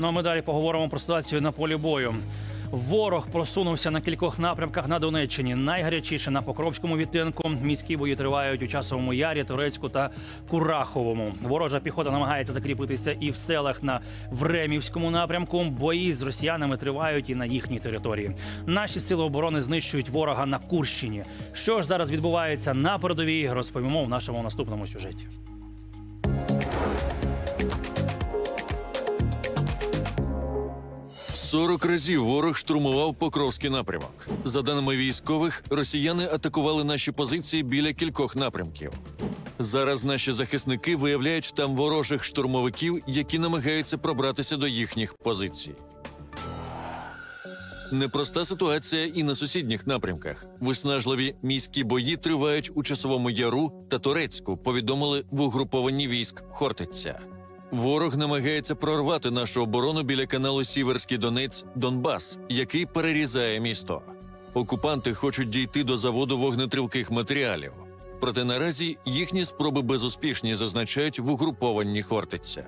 Ну а ми далі поговоримо про ситуацію на полі бою. Ворог просунувся на кількох напрямках на Донеччині. Найгарячіше на Покровському відтинку. Міські бої тривають у часовому ярі, Турецьку та Кураховому. Ворожа піхота намагається закріпитися і в селах на Времівському напрямку. Бої з росіянами тривають і на їхній території. Наші сили оборони знищують ворога на Курщині. Що ж зараз відбувається на передовій, розповімо в нашому наступному сюжеті. – 40 разів ворог штурмував Покровський напрямок. За даними військових, росіяни атакували наші позиції біля кількох напрямків. Зараз наші захисники виявляють там ворожих штурмовиків, які намагаються пробратися до їхніх позицій. Непроста ситуація і на сусідніх напрямках. Виснажливі міські бої тривають у часовому яру та Турецьку. Повідомили в угрупованні військ Хортиця. Ворог намагається прорвати нашу оборону біля каналу Сіверський Донець Донбас, який перерізає місто. Окупанти хочуть дійти до заводу вогнетривких матеріалів. Проте наразі їхні спроби безуспішні зазначають в угрупованні Хортиця.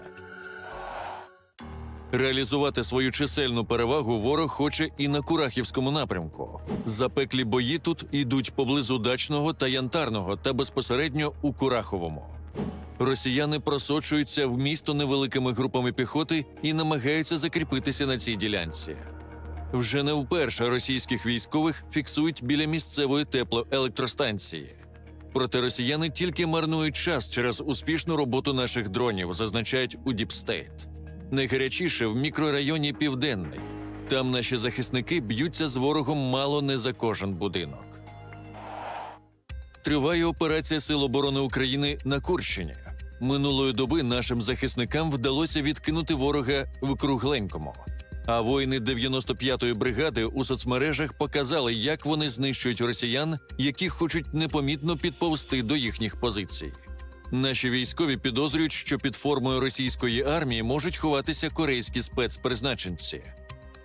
Реалізувати свою чисельну перевагу ворог хоче і на Курахівському напрямку. Запеклі бої тут йдуть поблизу дачного та янтарного та безпосередньо у Кураховому. Росіяни просочуються в місто невеликими групами піхоти і намагаються закріпитися на цій ділянці. Вже не вперше російських військових фіксують біля місцевої теплоелектростанції. Проте росіяни тільки марнують час через успішну роботу наших дронів, зазначають у Діпстейт. Найгарячіше в мікрорайоні Південний. Там наші захисники б'ються з ворогом мало не за кожен будинок. Триває операція Сил оборони України на Курщині. Минулої доби нашим захисникам вдалося відкинути ворога в кругленькому. А воїни 95-ї бригади у соцмережах показали, як вони знищують росіян, які хочуть непомітно підповзти до їхніх позицій. Наші військові підозрюють, що під формою російської армії можуть ховатися корейські спецпризначенці.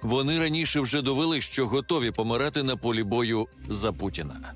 Вони раніше вже довели, що готові помирати на полі бою за Путіна.